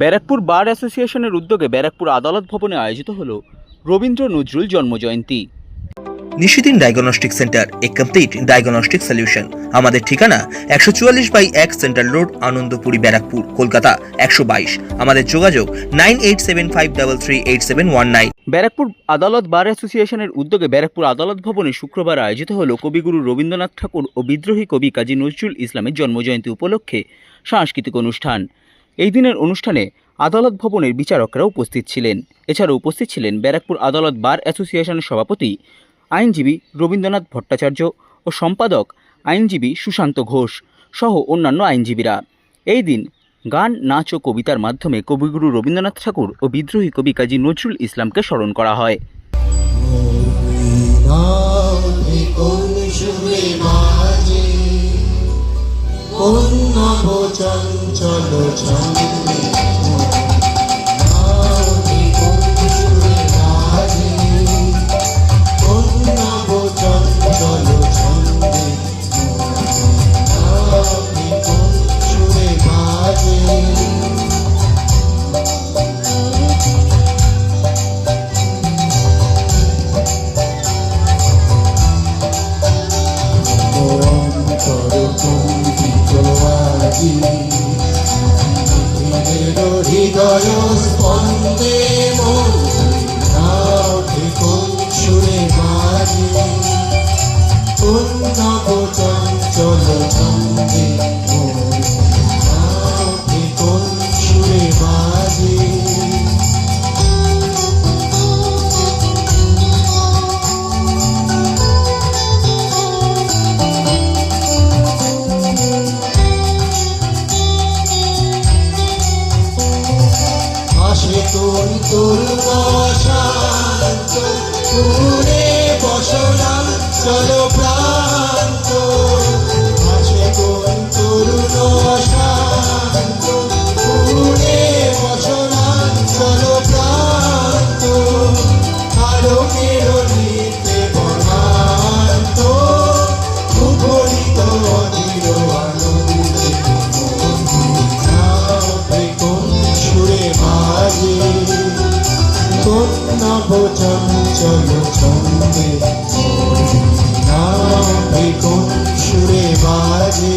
ব্যারাকপুর বার অ্যাসোসিয়েশনের উদ্যোগে ব্যারাকপুর আদালত ভবনে আয়োজিত হল রবীন্দ্র নজরুল জন্মজয়ন্তী। Nishidin diagnostic centre a complete diagnostic solution আমাদের ঠিকানা একশো চুয়াল্লিশ বাই এক সেন্ট্রাল রোড আনন্দপুরি ব্যারাকপুর কলকাতা একশো বাইশ। আমাদের যোগাযোগ nine eight seven five double three eight seven one nine. Barrackpore আদালত বার অ্যাসোসিয়েশনের উদ্যোগে ব্যারাকপুর আদালত ভবনে শুক্রবার আয়োজিত হল কবিগুরু রবীন্দ্রনাথ ঠাকুর ও বিদ্রোহী কবি কাজী নজরুল ইসলামের জন্মজয়ন্তী উপলক্ষে সাংস্কৃতিক অনুষ্ঠান। এই দিনের অনুষ্ঠানে আদালত ভবনের বিচারকরা উপস্থিত ছিলেন। এছাড়া উপস্থিত ছিলেন ব্যারাকপুর আদালত বার অ্যাসোসিয়েশনের সভাপতি, আইনজীবী রবীন্দ্রনাথ ভট্টাচার্য ও সম্পাদক আইনজীবী সুশান্ত ঘোষ সহ অন্যান্য আইনজীবীরা। এই দিন গান, নাচ ও কবিতার মাধ্যমে কবিগুরু রবীন্দ্রনাথ ঠাকুর ও বিদ্রোহী কবি কাজী নজরুল ইসলামকে স্মরণ করা হয়। চঞ্চল ছন্দে স্পন্দে পুরে বসনা, চলো প্রান্ত আসে তোর তোর শান্ত পুরে বসনা, চলো প্রান্ত আলোকের নিতে বনান্ত মুখরিত অধীর আনন্দে কোন সুরে বাজে। কোন নব চঞ্চল ছন্দে নাম কোন সুরে বাজে।